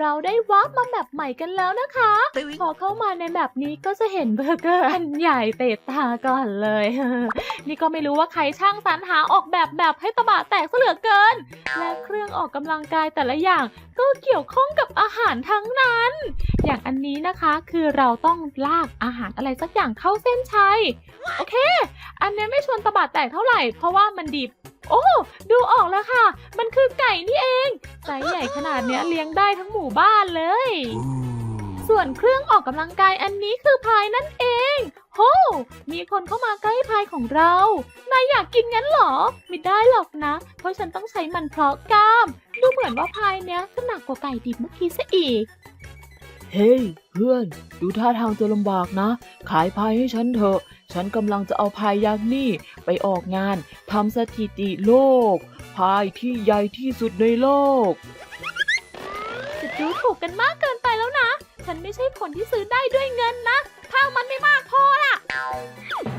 เราได้วาร์ปมาแบบใหม่กันแล้วนะคะ พอเข้ามาในแบบนี้ก็จะเห็นเบอร์เกอร์อันใหญ่เตะตาก่อนเลย นี่ก็ไม่รู้ว่าใครช่างสรรหาออกแบบแบบให้ตะบะแตกซะเหลือเกิน และเครื่องออกกำลังกายแต่ละอย่างก็เกี่ยวข้องกับอาหารทั้งนั้น อย่างอันนี้นะคะคือเราต้องลากอาหารอะไรสักอย่างเข้าเส้นชัย โอเค อันเนี้ยไม่ชวนตะบะแตกเท่าไหร่ เพราะว่ามันดิบ โอ้ดูออกแล้วค่ะ มันคือไก่นี่เองไซส์ใหญ่ขนาดเนี้ยเลี้ยงได้ทั้งหมู่บ้านเลย ส่วนเครื่องออกกำลังกายอันนี้คือพายนั่นเองโหมีคนเข้ามาใกล้พายของเรา นายอยากกินงั้นเหรอ ไม่ได้หรอกนะ เพราะฉันต้องใช้มันเพราะกล้าม ดูเหมือนว่าพายเนี้ยจะหนักกว่าไก่ดิบเมื่อกี้ซะอีก เฮ้ยเพื่อน ดูท่าทางจะลำบากนะ ขายพายให้ฉันเถอะ ฉันกำลังจะเอาพายยักษ์นี่ไปออกงานทำสถิติโลก พายที่ใหญ่ที่สุดในโลกจะดูถูกกันมากเกินไปแล้วนะ ฉันไม่ใช่คนที่ซื้อได้ด้วยเงินนะถ้ามันไม่มากพอล่ะ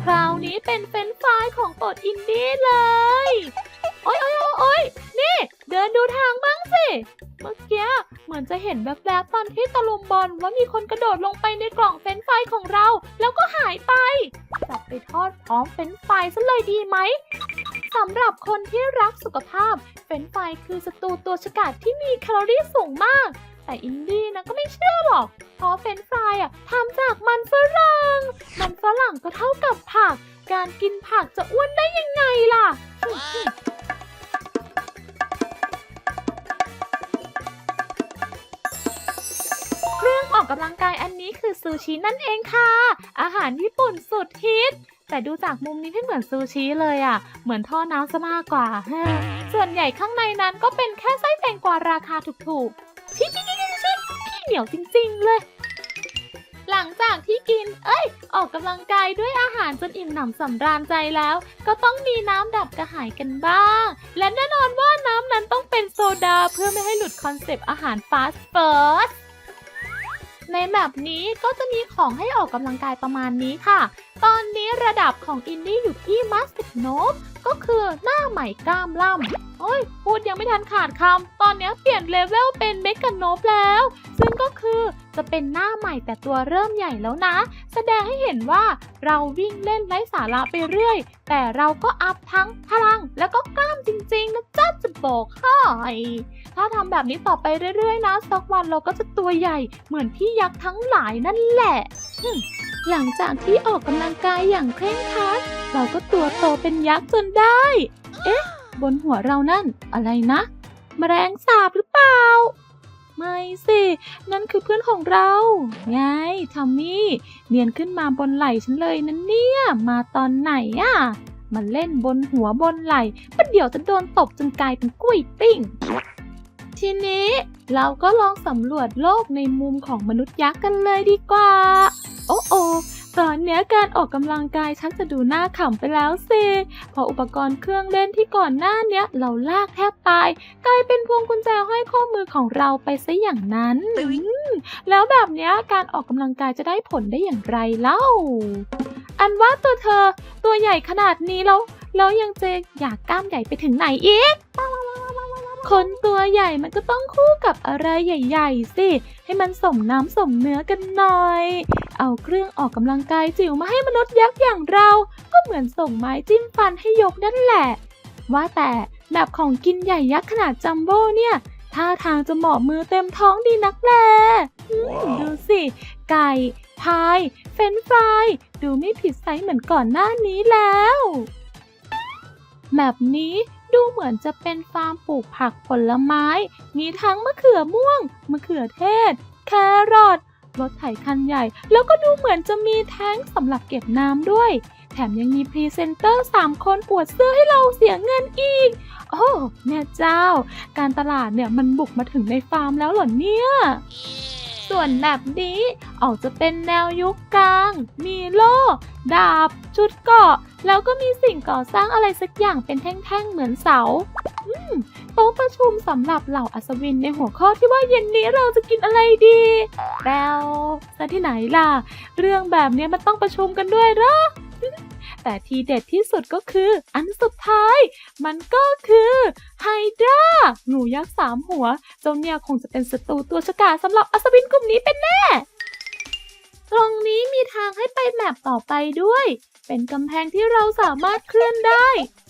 คราวนี้เป็นเฟนฟรายของโปรดอินดี้เลย โอ๊ยโอ๊ยโอ๊ยนี่ เดินดูทางบ้างสิ เมื่อกี้เหมือนจะเห็นแบบๆตอนที่ตะลุมบอลว่ามีคนกระโดดลงไปในกล่องเฟนช์ฟของเรา แล้วก็หายไป จับไปทอดพร้อมเฟนช์ฟซะเลยดีไหมสำหรับคนที่รักสุขภาพ เฟนช์ฟคือสตูตัวฉกาจที่มีแคลอรี่สูงมาก แต่อินดี้นะก็ไม่เชื่อหรอก เพราะเฟนช์ฟอะทำจากมันฝรั่ง มันฝรั่งก็เท่ากับผัก การกินผักจะอ้วนได้ยังไงล่ะ อกกำลังกายอันนี้คือซูชินั่นเองค่ะ อาหารญี่ปุ่นสุดฮิต แต่ดูจากมุมนี้ไม่เหมือนซูชิเลยอะ เหมือนท่อน้ำซะมากกว่า ส่วนใหญ่ข้างในนั้นก็เป็นแค่ไส้แตงกวาราคาถูกๆชิชิชิชิชิขี้เหนียวจริงๆเลย หลังจากที่กิน เอ้ย ออกกำลังกายด้วยอาหารจนอิ่มหนำสำราญใจแล้ว ก็ต้องมีน้ำดับกระหายกันบ้าง และแน่นอนว่าน้ำนั้นต้องเป็นโซดาเพื่อไม่ให้หลุดคอนเซปต์อาหารฟาสต์เฟิร์ส ในแบบนี้ก็จะมีของให้ออกกำลังกายประมาณนี้ค่ะ ตอนนี้ระดับของอินดี้อยู่ที่มาสติ ก็คือหน้าใหม่กล้ามล่ำโอ้ยพูดยังไม่ทันขาดคำ ตอนนี้เปลี่ยนเลเวลเป็นเมกะโนบแล้ว ซึ่งก็คือจะเป็นหน้าใหม่แต่ตัวเริ่มใหญ่แล้วนะ แสดงให้เห็นว่าเราวิ่งเล่นไร้สาระไปเรื่อย แต่เราก็อัพทั้งพลังแล้วก็กล้ามจริงๆนะจ๊ะจะบอกให้ถ้าทำแบบนี้ต่อไปเรื่อยๆนะสักวันเราก็จะตัวใหญ่เหมือนพี่ยักษ์ทั้งหลายนั่นแหละ หึ่มหลังจากที่ออกกำลังกายอย่างเคร่งครัด เราก็ตัวโตเป็นยักษ์จนได้ เอ๊ะ บนหัวเรานั่นอะไรนะแมลงสาบหรือเปล่า ไม่สิ นั่นคือเพื่อนของเรา ไงทอมมี่ เนียนขึ้นมาบนไหล่ฉันเลยนะเนี่ย มาตอนไหนอะมาเล่นบนหัวบนไหล่ประเดี๋ยวจะโดนตบจนกลายเป็นกล้ยปิ้ง ทีนี้เราก็ลองสำรวจโลกในมุมของมนุษย์ยักษ์กันเลยดีกว่า โอ้โอตอนเนี้ยการออกกำลังกายชักจะดูน่าขำไปแล้วสิเพออุปกรณ์เครื่องเล่นที่ก่อนหน้าเนี้ยเราลากแทบตาย กลายเป็นพวงกุญแจห้อยข้อมือของเราไปซะอย่างนั้นแล้วแบบเนี้ยการออกกำลังกายจะได้ผลได้อย่างไรเล่า อันว่าตัวเธอตัวใหญ่ขนาดนี้แล้วแล้วยังจะอยากกล้ามใหญ่ไปถึงไหนอีก คนตัวใหญ่มันก็ต้องคู่กับอะไรใหญ่ ๆ สิ ให้มันสมน้ำสมเนื้อกันหน่อย เอาเครื่องออกกำลังกายจิ๋วมาให้มนุษย์ยักษ์อย่างเรา ก็เหมือนส่งไม้จิ้มฟันให้ยกนั่นแหละ ว่าแต่แบบของกินใหญ่ยักษ์ขนาดจัมโบ้เนี่ยท่าทางจะเหมาะมือเต็มท้องดีนักแลอืมดูสิ ไก่ พาย เฟนฟราย ดูไม่ผิดไซส์เหมือนก่อนหน้านี้แล้ว แบบนี้ ดูเหมือนจะเป็นฟาร์มปลูกผักผลไม้ มีทั้งมะเขือม่วง มะเขือเทศ แครอท รถไถคันใหญ่ แล้วก็ดูเหมือนจะมีแท้งสำหรับเก็บน้ำด้วย แถมยังมีพรีเซนเตอร์ 3 คนอวดเสื้อให้เราเสียเงินอีก โอ้แม่เจ้า การตลาดเนี่ยมันบุกมาถึงในฟาร์มแล้วเหรอเนี่ย ส่วนแบบนี้ออกจะเป็นแนวยุคกลาง มีโล่ ดาบ ชุดเกราะ แล้วก็มีสิ่งก่อสร้างอะไรสักอย่างเป็นแท่งๆเหมือนเสาโต๊ะประชุมสำหรับเหล่าอัศวินในหัวข้อที่ว่าเย็นนี้เราจะกินอะไรดีแปวซะที่ไหนล่ะ เรื่องแบบนี้มันต้องประชุมกันด้วยเหรอ แต่แต่ทีเด็ดที่สุดก็คือ อันสุดท้าย มันก็คือไฮดราหนูยักษ์สามหัว เจ้าเนี่ยคงจะเป็นศัตรูตัวฉกาจสำหรับอัศวินกลุ่มนี้เป็นแน่ ตรงนี้มีทางให้ไปแมปต่อไปด้วย เป็นกำแพงที่เราสามารถเคลื่อนได้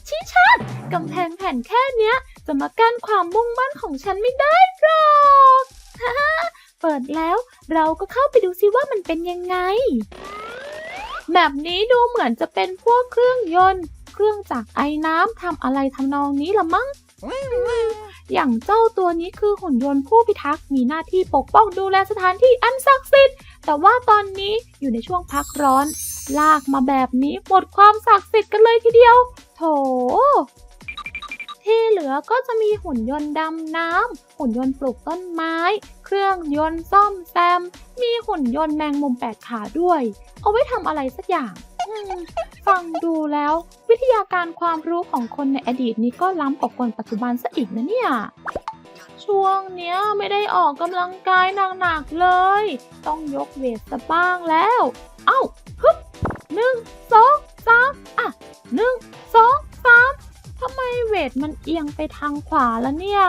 ชิชัดกำแพงแผ่นแค่เนี้ย จะมากั้นความมุ่งมั่นของฉันไม่ได้หรอกฮ่าเปิดแล้วเราก็เข้าไปดูซิว่ามันเป็นยังไง แบบนี้ดูเหมือนจะเป็นพวกเครื่องยนต์ เครื่องจักรไอ้น้ำทำอะไรทำนองนี้ละมั้ง อย่างเจ้าตัวนี้คือหุ่นยนต์ผู้พิทักษ์มีหน้าที่ปกป้องดูแลสถานที่อันศักดิ์สิทธิ์ แต่ว่าตอนนี้อยู่ในช่วงพักร้อน ลากมาแบบนี้หมดความศักดิ์สิทธิ์กันเลยทีเดียว โถ ที่เหลือก็จะมีหุ่นยนต์ดำน้ำ หุ่นยนต์ปลูกต้นไม้ เครื่องยนต์ซ่อมแซม มีหุ่นยนต์แมงมุมแปดขาด้วย เอาไว้ทำอะไรสักอย่างฟังดูแล้ว วิทยาการความรู้ของคนในอดีตนี้ก็ล้ำกว่าคนปัจจุบันซะอีกนะเนี่ย ช่วงเนี้ยไม่ได้ออกกำลังกายหนักๆเลย ต้องยกเวทซะบ้างแล้ว เอ้าฮึบหนึ่งสองสามอะหนึ่งสอง ทำไมเวทมันเอียงไปทางขวาแล้วเนี่ย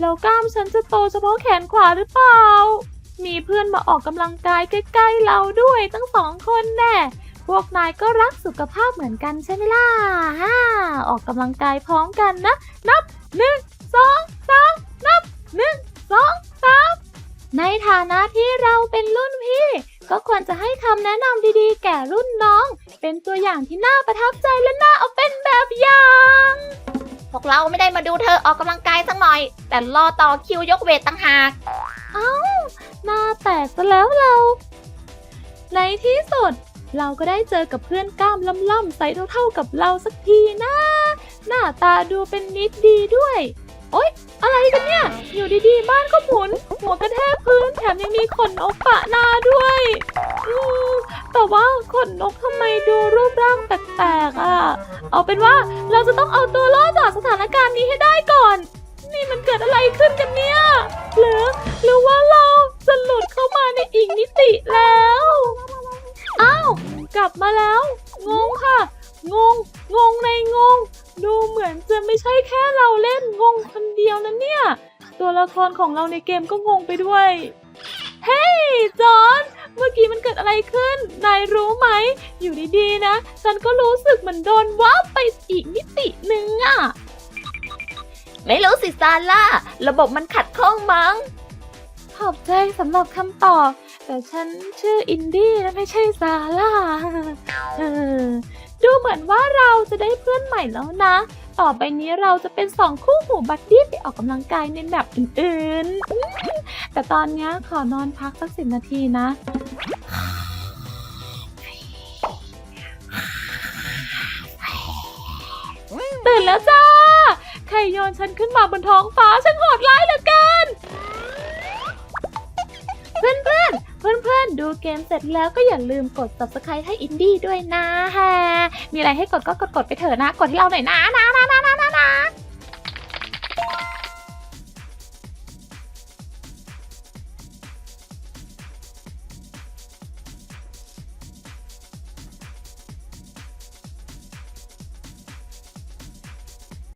แล้วกล้ามฉันจะโตเฉพาะแขนขวาหรือเปล่า มีเพื่อนมาออกกำลังกายใกล้ๆเราด้วยตั้งสองคนแน่พวกนายก็รักสุขภาพเหมือนกันใช่ไหมล่ะฮ่าออกกำลังกายพร้อมกันนะ นับหนึ่งสองสามนับหนึ่งสองสามในฐานะที่เราเป็นรุ่นพี่ ก็ควรจะให้คำแนะนำดีๆ แก่รุ่นน้อง เป็นตัวอย่างที่น่าประทับใจและน่าเอาเป็นแบบอย่าง พวกเราไม่ได้มาดูเธอออกกำลังกายสักหน่อย แต่รอต่อคิวยกเวทต่างหากหน้าแตกซะแล้วเรา ในที่สุด เราก็ได้เจอกับเพื่อนกล้ามล่ำๆใสเท่าๆกับเราสักทีนะ หน้าตาดูเป็นนิดดีด้วย โอ๊ยอะไรกันเนี่ย อยู่ดีๆ บ้านก็หมุน หัวกระแทกพื้นแถมยังมีขนนกปะหน้าด้วยอืมแต่ว่าข นนกทำไมดูรูปร่างแปลกๆอะ เอาเป็นว่าเราจะต้องเอาตัวรอดจากสถานการณ์นี้ให้ได้ก่อน นี่มันเกิดอะไรขึ้นกันเนี่ย หรือหรือว่าเราจะหลุดเข้ามาในอีกมิติแล้วอ้าวกลับมาแล้ว งงค่ะ งง งงในงง ดูเหมือนจะไม่ใช่แค่เราเล่นงงคนเดียวนะเนี่ย ตัวละครของเราในเกมก็งงไปด้วย เฮ้ยจอห์น เมื่อกี้มันเกิดอะไรขึ้น นายรู้ไหม อยู่ดีๆนะ ฉันก็รู้สึกเหมือนโดนว้าบไปอีกมิติหนึ่งอะไม่รู้สิซาร่า ระบบมันขัดข้องมั้ง ขอบใจสำหรับคำตอบ แต่ฉันชื่ออินดี้นะไม่ใช่ซาร่าเออดูเหมือนว่าเราจะได้เพื่อนใหม่แล้วนะ ต่อไปนี้เราจะเป็นสองคู่หูบัดดี้ไปออกกำลังกายในแบบอื่นๆ แต่ตอนนี้ขอนอนพักสักสิบนาทีนะ ตื่นแล้วจ้า ใครโยนฉันขึ้นมาบนท้องฟ้าฉันโหดร้ายเหลือเกิน เพื่อนเพื่อนเพื่อนเพื่อนดูเกมเสร็จแล้วก็อย่าลืมกด subscribe ให้อินดี้ด้วยนะฮะ มีอะไรให้กดก็กดกดไปเถอะนะ กดให้เราหน่อยนะนะนะนะนะนะ